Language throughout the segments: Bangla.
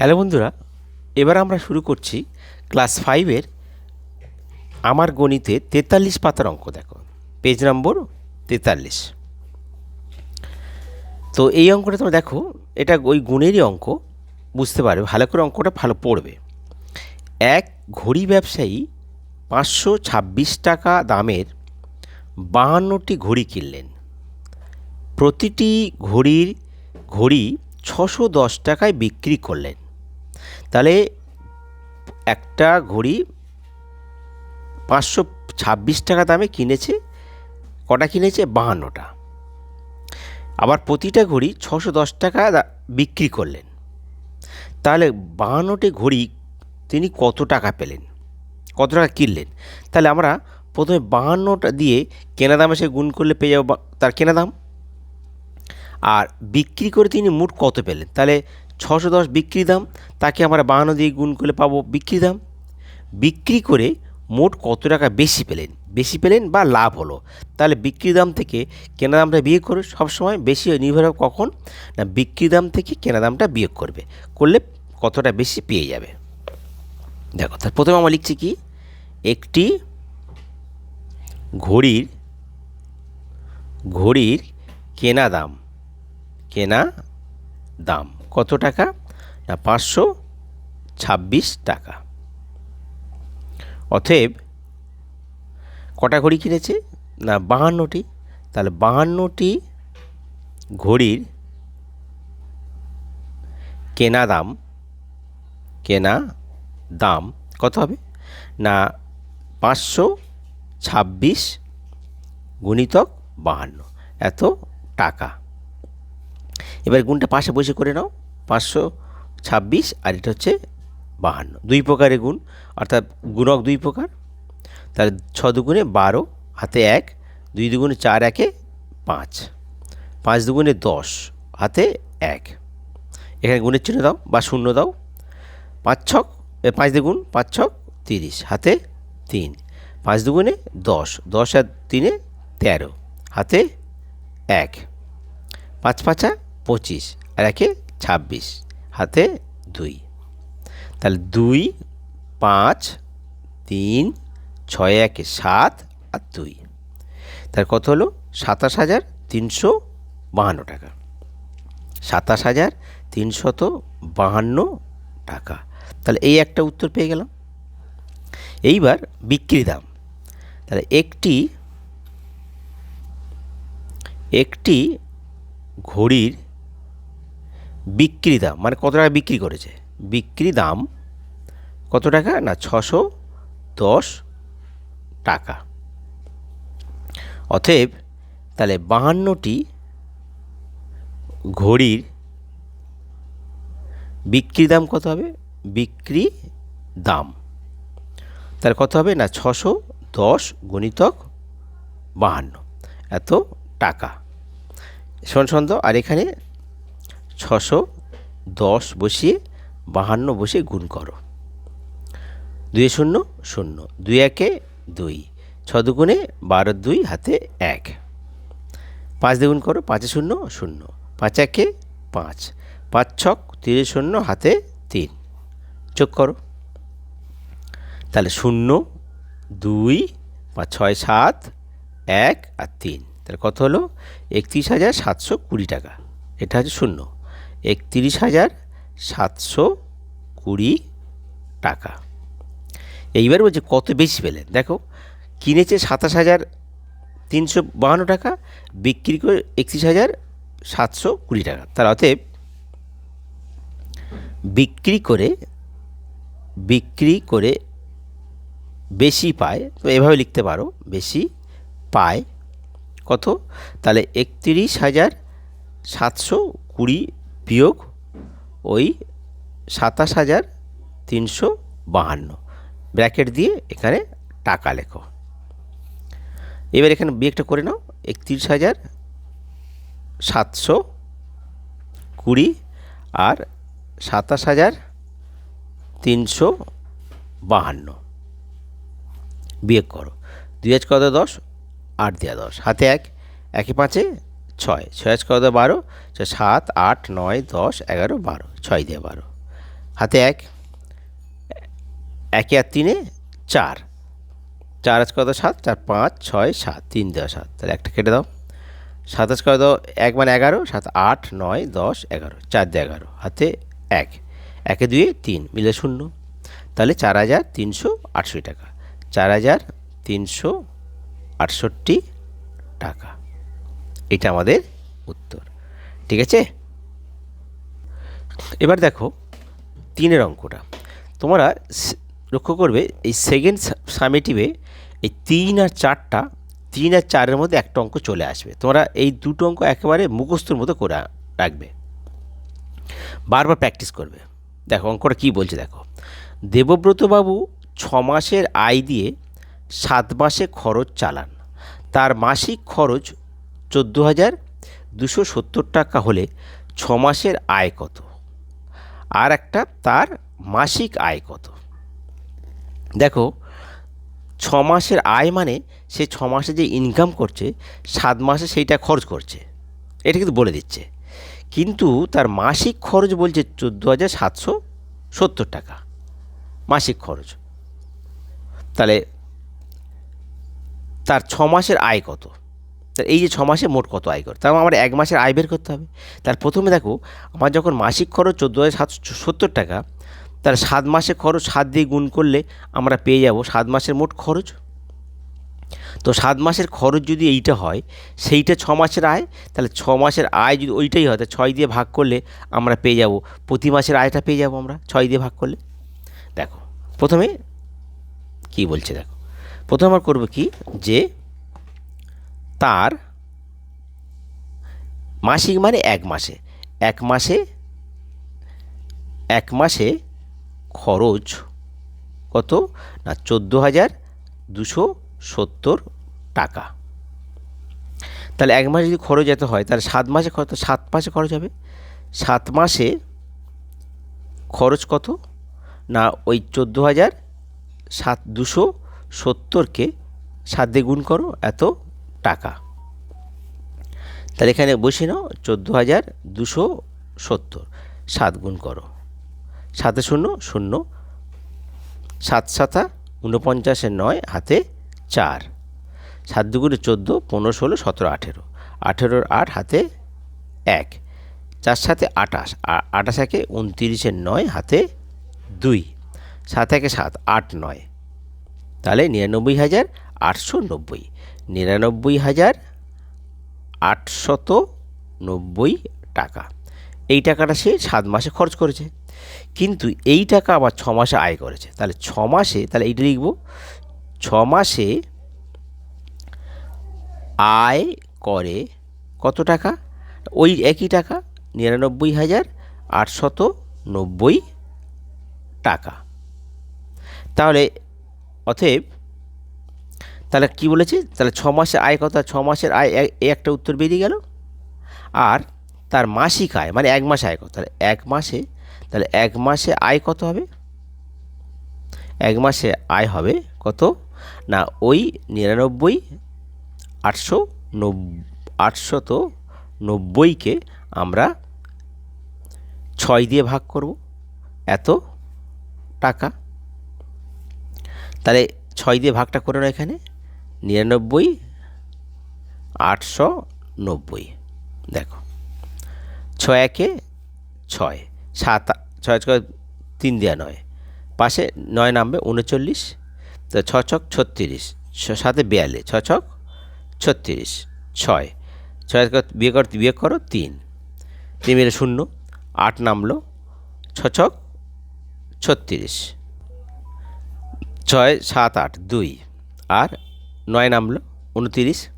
হ্যালো বন্ধুরা, এবার আমরা শুরু করছি ক্লাস ফাইভের আমার গণিতে তেতাল্লিশ পাতার অঙ্ক, দেখো। পেজ নম্বর তেতাল্লিশ। তো এই অঙ্কটা তোমরা দেখো, এটা ওই গুণেরই অঙ্ক, বুঝতে পারবে, ভালো করে অঙ্কটা ভালো পড়বে। এক ঘড়ি ব্যবসায়ী পাঁচশো ছাব্বিশ টাকা দামের বাহান্নটি ঘড়ি কিনলেন। প্রতিটি ঘড়ির, ঘড়ি ছশো দশ টাকায় বিক্রি করলেন। তাহলে একটা ঘড়ি পাঁচশো ছাব্বিশ টাকা দামে কিনেছে, কটা কিনেছে? বাহান্নটা। আবার প্রতিটা ঘড়ি ছশো দশ টাকা বিক্রি করলেন। তাহলে বাহান্নটি ঘড়ি তিনি কত টাকা পেলেন? কত টাকা কিনলেন? তাহলে আমরা প্রথমে বাহান্নটা দিয়ে কেনা দামে সে গুণ করলে পেয়ে যাব তার কেনা দাম। আর বিক্রি করে তিনি মোট কত পেলেন? তাহলে ছশো দশ বিক্রি দাম, তাকে আমরা বাহান্ন দিয়ে গুণ করলে পাবো বিক্রি দাম। বিক্রি করে মোট কত টাকা বেশি পেলেন? বেশি পেলেন বা লাভ হলো? তাহলে বিক্রি দাম থেকে কেনা দামটা বিয়োগ করে। সবসময় বেশি নির্ভর হবে কখন? না, বিক্রি দাম থেকে কেনা দামটা বিয়োগ করবে। করলে কতটা বেশি পেয়ে যাবে? দেখো, তার প্রথমে আমরা লিখছি কি? একটি ঘড়ির ঘড়ির কেনা দাম কেনা দাম। কত টাকা? না, পাঁচশো ছাব্বিশ টাকা। অতএব, কটা ঘড়ি কিনেছে? না, বাহান্নটি। তাহলে বাহান্নটি ঘড়ির কেনা দাম কেনা দাম কত হবে? না, পাঁচশো ছাব্বিশ গুণিতক বাহান্ন। এত টাকা। এবার গুণটা পাশে বসে করে নাও। পাঁচশো ছাব্বিশ আর এটা হচ্ছে বাহান্ন। দুই প্রকারের গুণ, অর্থাৎ গুণক দুই প্রকার। তাহলে ছ দুগুণে বারো, হাতে এক। দুই দুগুণে চার, একে পাঁচ। পাঁচ দুগুণে দশ, হাতে এক। এখানে গুণের চিহ্ন দাও বা শূন্য দাও। পাঁচ ছক পাঁচ দ্বিগুণ পাঁচ ছক তিরিশ, হাতে তিন। পাঁচ দুগুণে দশ দশ আর তিনে তেরো, হাতে এক। পাঁচ পাঁচা পঁচিশ, আর একে ছাব্বিশ, হাতে দুই। তাহলে দুই, পাঁচ, তিন, ছয়, একে সাত আর দুই। তার কত হলো? সাতাশ হাজার তিনশো বাহান্ন টাকা। সাতাশ হাজার তিনশত বাহান্ন টাকা। তাহলে এই একটা উত্তর পেয়ে গেলাম। এইবার বিক্রি দাম। তাহলে একটি একটি ঘড়ির বিক্রি দাম মানে কত টাকা বিক্রি করেছে? বিক্রি দাম কত টাকা? না, ছশো দশ টাকা। অতএব তাহলে বাহান্নটি ঘড়ির বিক্রি দাম কত হবে? বিক্রি দাম। তাহলে কত হবে? না, ছশো দশ গণিতক বাহান্ন। এত টাকা। তো আর এখানে ছশো দশ বসিয়ে বাহান্ন বসে গুণ করো। দুই শূন্য শূন্য। দুই একে দুই। ছ দুগুণে বারো দুই হাতে এক। পাঁচ দ্বিগুণ করো, পাঁচে শূন্য শূন্য। পাঁচ একে পাঁচ। পাঁচ ছক তিরিশ শূন্য হাতে তিন। যোগ করো। তাহলে শূন্য, দুই, পাঁচ, ছয়, সাত, এক আর তিন। তাহলে কত হলো? একত্রিশ হাজার সাতশো কুড়ি টাকা। এটা হচ্ছে শূন্য। একত্রিশ হাজার সাতশো কুড়ি টাকা। এইবার বলছে, কত বেশি পেলেন? দেখো, কিনেছে সাতাশ হাজার তিনশো বাহান্ন টাকা, বিক্রি করে একত্রিশ হাজার সাতশো কুড়ি টাকা। তার অতএব বিক্রি করে বিক্রি করে বেশি পায়, তো এভাবে লিখতে পারো, বেশি পায় কত? তাহলে একত্রিশ হাজার সাতশো কুড়ি বিয়োগ ওই সাতাশ হাজার তিনশো বাহান্ন। ব্র্যাকেট দিয়ে এখানে টাকা লেখো। এবার এখানে বিয়োগটা করে নাও, একত্রিশ হাজার সাতশো কুড়ি আর সাতাশ হাজার তিনশো বাহান্ন। বিয়োগ করো। দুই আজ কত? দশ। আট দেওয়া দশ। হাতে এক, একে পাঁচে ছয় ছয় আজ কত বারো? ছয়, সাত, আট, নয়, দশ, এগারো, বারো, ছয় দিয়ে বারো। হাতে এক, একে আর তিনে চার। চার আজ কত সাত? চার, পাঁচ, ছয়, সাত, তিন দেওয়া সাত। তাহলে একটা কেটে দাও। সাত সাতাশ কত? এক মানে এগারো, সাত, আট, নয়, দশ, এগারো, চার দিয়ে এগারো। হাতে এক, একে দুয়ে তিন, মিলে শূন্য। তাহলে চার হাজার তিনশো আটষট্টি টাকা। চার হাজার তিনশো আটষট্টি টাকা। এটা আমাদের উত্তর। ঠিক আছে? এবার দেখো, তিনের অঙ্কটা। তোমরা লক্ষ্য করবে, এই সেকেন্ড সামেটিভে এই তিন আর চারটা, তিন আর চারের মধ্যে একটা অঙ্ক চলে আসবে। তোমরা এই দুটো অঙ্ক একেবারে মুখস্থর মতো করে রাখবে। বারবার প্র্যাকটিস করবে। দেখো, অঙ্কটা কী বলছে দেখো। দেবব্রতবাবু ছ মাসের আয় দিয়ে সাত মাসে খরচ চালান। তার মাসিক খরচ চোদ্দ হাজার দুশো সত্তর টাকা হলে ছ মাসের আয় কত? আর একটা, তার মাসিক আয় কত? দেখো ছ মাসের আয় মানে সে ছ মাসে যে ইনকাম করছে সাত মাসে সেইটা খরচ করছে। এটা কিন্তু বলে দিচ্ছে। কিন্তু তার মাসিক খরচ বলছে চোদ্দ হাজার সাতশো সত্তর টাকা। মাসিক খরচ। তাহলে তার ছ মাসের আয় কত? তার এই যে ছ মাসে মোট কত আয় করে তার মানে আমার এক মাসের আয় বের করতে হবে। তার প্রথমে দেখো, আমার যখন মাসিক খরচ চোদ্দ হাজার সত্তর টাকা, তার সাত মাসের খরচ সাত দিয়ে গুণ করলে আমরা পেয়ে যাব সাত মাসের মোট খরচ। তো সাত মাসের খরচ যদি এইটা হয়, সেইটা ছ মাসের আয়, তাহলে ছ মাসের আয় যদি ওইটাই হয়, তাহলে ছয় দিয়ে ভাগ করলে আমরা পেয়ে যাব, প্রতি মাসের আয়টা পেয়ে যাব আমরা ছয় দিয়ে ভাগ করলে। দেখো, প্রথমে কি বলছে দেখো, প্রথমে আমার করব কি? যে তার মাসিক মানে এক মাসে। এক মাসে এক মাসে খরচ কত? না, চোদ্দ হাজার দুশো সত্তর টাকা। তাহলে এক মাসে যদি খরচ এত হয়, তাহলে সাত মাসে কত সাত মাসে খরচ হবে। সাত মাসে খরচ কত? না, ওই চোদ্দ হাজার সাত, দুশো সত্তরকে সাত দিয়ে গুণ করো, এত টাকা। তাহলে এখানে বসে নাও, চোদ্দ হাজার দুশো সত্তর। সাত গুণ করো। সাতে শূন্য শূন্য। সাত সাতা ঊনপঞ্চাশের নয়, হাতে চার। সাত দুগুণে চোদ্দ, পনেরো ষোলো, সতেরো, আঠেরো। আঠেরোর আট, হাতে এক। চার সাথে আটাশ আটাশ একে উনতিরিশের নয়, হাতে দুই। সাত একে সাত, আট নয়। তাহলে নিরানব্বই হাজার আটশো নব্বই, নিরানব্বই হাজার আটশত নব্বই টাকা। এই টাকাটা সে সাত মাসে খরচ করেছে। কিন্তু এই টাকা আবার ছ মাসে আয় করেছে। তাহলে ছ মাসে, তাহলে এইটা লিখব, ছ মাসে আয় করে কত টাকা? ওই একই টাকা, নিরানব্বই হাজার আটশত নব্বই টাকা। তাহলে, অতএব তাহলে কি বলেছে? তাহলে ছ মাসে আয় কত? ছ মাসের আয় এ- একটা উত্তর বেরিয়ে গেল। আর তার মাসিক আয় মানে এক মাসে আয় কত? তাহলে এক মাসে, তাহলে এক মাসে আয় কত হবে? এক মাসে আয় হবে কত? না, ওই নিরানব্বই আটশো নব আটশত নব্বইকে আমরা ছয় দিয়ে ভাগ করব। এত টাকা। তাহলে ছয় দিয়ে ভাগটা করে নাও এখানে। নিরানব্বই, আটশো নব্বই। দেখো ছয় একে ছয়, সাত, ছয় ছয় তিন দেওয়া নয়। পাশে নয় নামবে উনচল্লিশ, তো ছ ছক ছত্রিশ ছ- সাথে বিয়াল্লিশ ছ ছক ছত্রিশ, ছয়। ছয় বিয়ে কর বিয়ে করো তিন। তিন মিলে শূন্য, আট নামলো, ছ ছক ছত্রিশ। ছয়, সাত, আট, দুই। আর নয় নামলো, উনতিরিশ।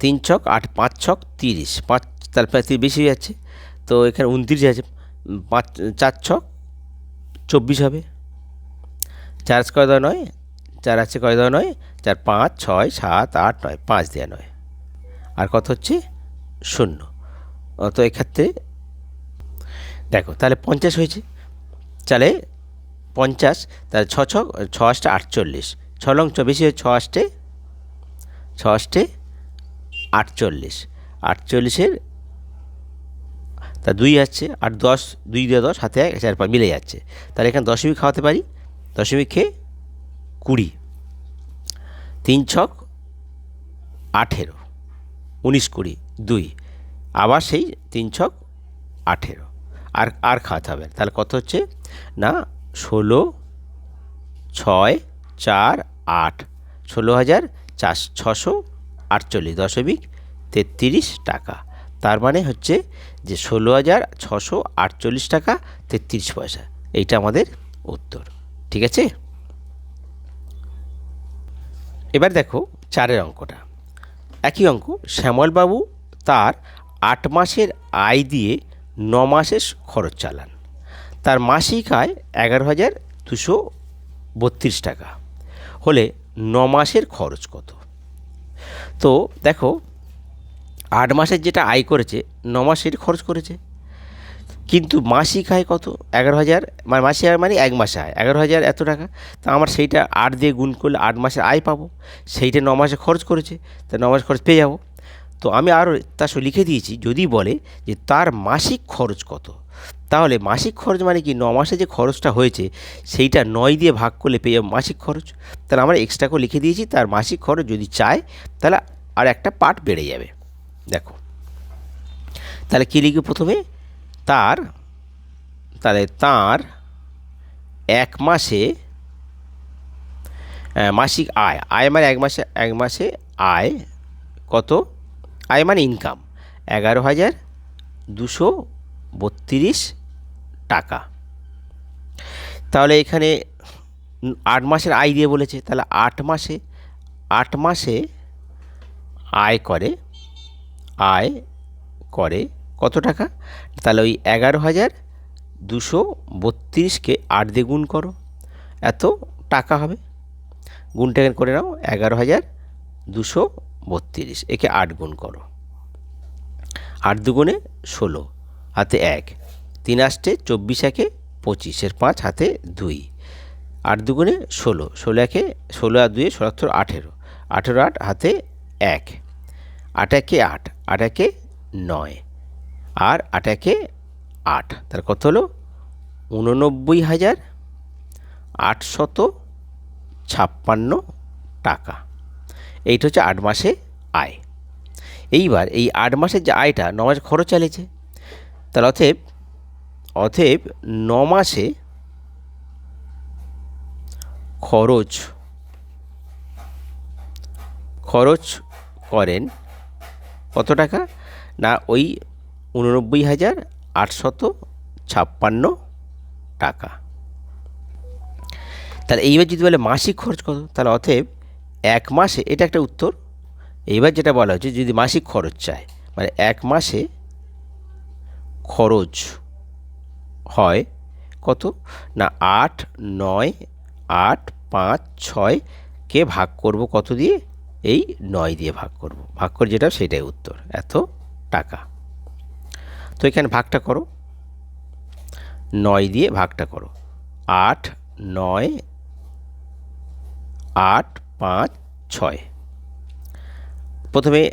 তিন ছক, আট, পাঁচ ছক, তিরিশ। পাঁচ তার বেশি হয়ে যাচ্ছে। তো এখানে উনত্রিশ আছে। পাঁচ, চার ছক, চব্বিশ হবে। চার কয় দেওয়া নয়? চার আছে কয় দেওয়া নয়? চার, পাঁচ, ছয়, সাত, আট, নয়, পাঁচ দেওয়া নয়। আর কত হচ্ছে? শূন্য। তো এক্ষেত্রে দেখো, তাহলে পঞ্চাশ হয়েছে। তাহলে পঞ্চাশ, তাহলে ছ ছ ছ আটচল্লিশ। ছ লং চ বেশি হয় ছ আষ্টে ছ আষ্টে আটচল্লিশ। আটচল্লিশের তা দুই যাচ্ছে আর দশ, দুই দিয়ে দশ, হাতে এক, চার, পাঁচ মিলে যাচ্ছে। তাহলে এখানে দশমিক খাওয়াতে পারি? দশমিক খেয়ে কুড়ি। তিন ছক আঠেরো, উনিশ কুড়ি, দুই। আবার সেই তিন ছক আঠেরো। আর আর খাওয়াতে হবে। তাহলে কত হচ্ছে? না, ষোলো, ছয়, চার আট, ষোলো হাজার চার, ছশো আটচল্লিশ দশমিক তেত্রিশ টাকা। তার মানে হচ্ছে যে ষোলো হাজার ছশো আটচল্লিশ টাকা তেত্রিশ পয়সা। এইটা আমাদের উত্তর। ঠিক আছে? এবার দেখো চারের অঙ্কটা। একই অঙ্ক, শ্যামলবাবু তার আট মাসের আয় দিয়ে ন মাসের খরচ চালান। তার মাসিক আয় এগারো হাজার দুশো বত্রিশ টাকা। হলে ন মাসের খরচ কত? তো দেখো, আট মাসের যেটা আয় করেছে, ন মাসের খরচ করেছে। কিন্তু মাসিক আয় কত? এগারো হাজার মানে মাসিক আয় মানে এক মাসে আয়। এগারো হাজার এত টাকা, তা আমার সেইটা আট দিয়ে গুণ করলে আট মাসের আয় পাবো। সেইটা ন মাসে খরচ করেছে, তা ন মাসে খরচ পেয়ে যাব। তো আমি আরও তার লিখে দিয়েছি, যদি বলে যে তার মাসিক খরচ কত? তাহলে মাসিক খরচ মানে কি? ন মাসে যে খরচটা হয়েছে, সেইটা নয় দিয়ে ভাগ করলে পেয়ে যাব মাসিক খরচ। তাহলে আমরা এক্সট্রা করে লিখে দিয়েছি, তার মাসিক খরচ যদি চায়, তাহলে আর একটা পার্ট বেড়ে যাবে। দেখো। তাহলে কী লিখবে প্রথমে? তার, তাহলে তার এক মাসে মাসিক আয়। আয় মানে এক মাসে এক মাসে আয় কত? আয় মানে ইনকাম এগারো হাজার দুশো বত্রিশ টাকা। তাহলে এখানে আট মাসের আয় দিয়ে বলেছে, তাহলে আট মাসে আট মাসে আয় করে আয় করে কত টাকা? তাহলে ওই এগারো হাজার দুশো বত্রিশকে আট দিয়ে গুণ করো, এত টাকা হবে। গুণটা করে নাও, এগারো হাজার দুশো বত্রিশ, একে আট গুণ করো। আট দুগুণে ষোলো। হাতে এক, তিন আষ্টে চব্বিশ একে পঁচিশের পাঁচ হাতে দুই। আট দুগুণে ষোলো ষোলো একে ষোলো আর দুয়ে ষোলাত্তর আঠেরো। আঠেরো আট হাতে এক, আট একে আট আট একে নয়, আর আট একে আট। তার কত হলো? উননব্বই হাজার আটশত ছাপ্পান্ন টাকা। এইটা হচ্ছে আট মাসে আয়। এইবার এই আট মাসের যে আয়টা, ন মাসে খরচ চালিয়েছে। তাহলে অতএব অতএব ন মাসে খরচ খরচ করেন কত টাকা? না, ওই উননব্বই হাজার আটশত ছাপ্পান্ন টাকা। তাহলে এইবার যদি বলে মাসিক খরচ কত, তাহলে অতএব এক মাসে, এটা একটা উত্তর। এইবার যেটা বলা হচ্ছে যদি মাসিক খরচ চায় মানে এক মাসে খরচ হয় কত? না, আট, নয়, আট, পাঁচ, ছয়, কে ভাগ করব কত দিয়ে? এই নয় দিয়ে ভাগ করব। ভাগ করে যেটা, সেটাই উত্তর। এত টাকা। তো এখানে ভাগটা করো। নয় দিয়ে ভাগটা করো। আট, নয়, আট, পাঁচ, ছয়। প্রথমে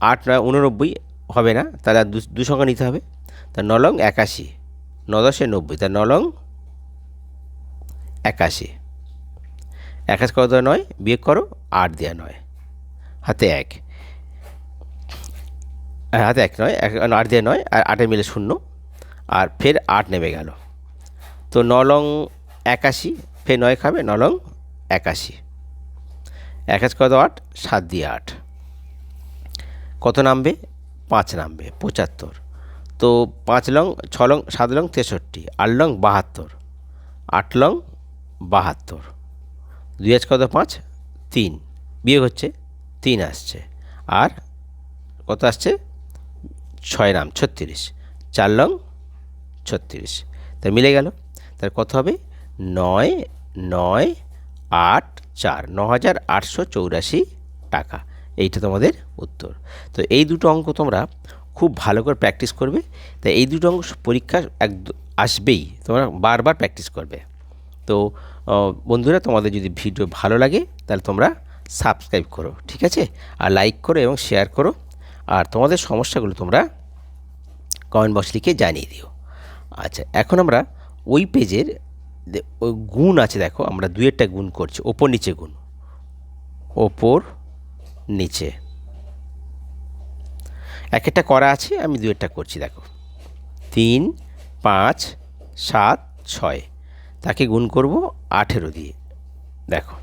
আট নয়, উননব্বই হবে না? তাহলে আর দু- দু সংখ্যা নিতে হবে। তা নলং একাশি ন দশে নব্বই তা নলং একাশি। একাশ কত দেওয়া নয়? বিয়োগ করো আট দেওয়া নয়। হাতে এক। হ্যাঁ, হাতে এক নয় এক আট দিয়ে নয় আর আটে মিলে শূন্য আর ফের আট নেমে গেল। তো নলং একাশি ফের নয় খাবে নলং একাশি। একাশ কত আট? সাত দিয়ে আট। কত নামবে? পাঁচ নামবে পঁচাত্তর। তো পাঁচ লং, ছ লং, সাত লং, তেষট্টি, আট লং, বাহাত্তর, আট লং, বাহাত্তর। দুই আজ কত? পাঁচ, তিন। বিয়োগ হচ্ছে তিন আসছে। আর কত আসছে? ছয় নাম, ছত্রিশ। চার লং, ছত্রিশ। তা মিলে গেল। তার কত হবে? নয় নয়, আট, চার। ন হাজার আটশো চৌরাশি টাকা। এইটা তোমাদের উত্তর। তো এই দুটো অঙ্ক তোমরা খুব ভালো করে প্র্যাকটিস করবে। তাই এই দুটো অঙ্ক পরীক্ষা এক আসবেই, তোমরা বারবার প্র্যাকটিস করবে। তো বন্ধুরা, তোমাদের যদি ভিডিও ভালো লাগে, তাহলে তোমরা সাবস্ক্রাইব করো, ঠিক আছে? আর লাইক করো এবং শেয়ার করো। আর তোমাদের সমস্যাগুলো তোমরা কমেন্ট বক্স লিখে জানিয়ে দিও। আচ্ছা এখন আমরা ওই পেজের ওই গুণ আছে, দেখো, আমরা দুয়েরটা গুণ করছি, ওপর নিচে গুণ। ওপর নিচে। এক একটা করা আছে, আমি দুয়েরটা করছি, দেখো। তিন, পাঁচ, সাত, ছয়। তাকে গুণ করব আঠেরো দিয়ে। দেখো।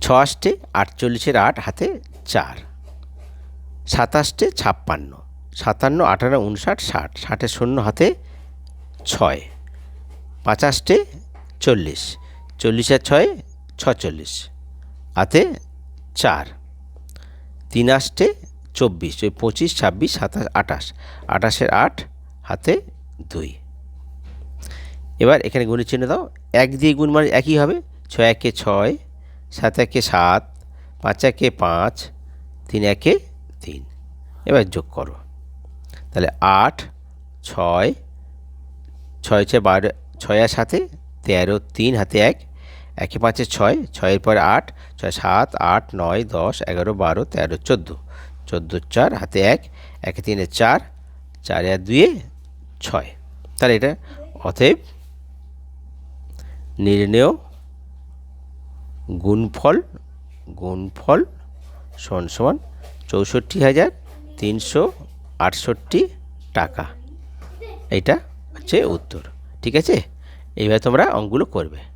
ছ আষ্টে আটচল্লিশের আট, হাতে চার। সাতাশটে ছাপ্পান্ন। সাতান্ন, আঠারো, উনষাট, ষাট। ষাটের শূন্য, হাতে ছয়। পাঁচাশটে চল্লিশ। চল্লিশের ছয়, ছচল্লিশ। হাতে চার। তিন আষ্টে চব্বিশ ওই পঁচিশ, ছাব্বিশ, সাতাশ, আঠাশ। আঠাশের আট, হাতে দুই। এবার এখানে গুণের চিহ্ন দাও। এক দিয়ে গুণ মানে একই হবে। ছয় একে ছয়, সাত একে সাত, পাঁচ একে পাঁচ, তিন একে তিন। এবার যোগ করো। তাহলে আট, ছয় ছয় ছয় বারো ছয়ের সাথে তেরো, তিন হাতে এক। একে পাঁচে ছয়, ছয়ের পরে আট, ছয় সাত, আট, নয়, দশ, এগারো, বারো, তেরো, চোদ্দ। চোদ্দ চার, হাতে এক, একে তিনে চার, চারে আর দুয়ে ছয়। তাহলে এটা অতএব নির্ণেয় গুণফল গুণফল সমান সমান চৌষট্টি হাজার তিনশো আটষট্টি টাকা। এইটা হচ্ছে উত্তর। ঠিক আছে? এইভাবে তোমরা অঙ্কগুলো করবে।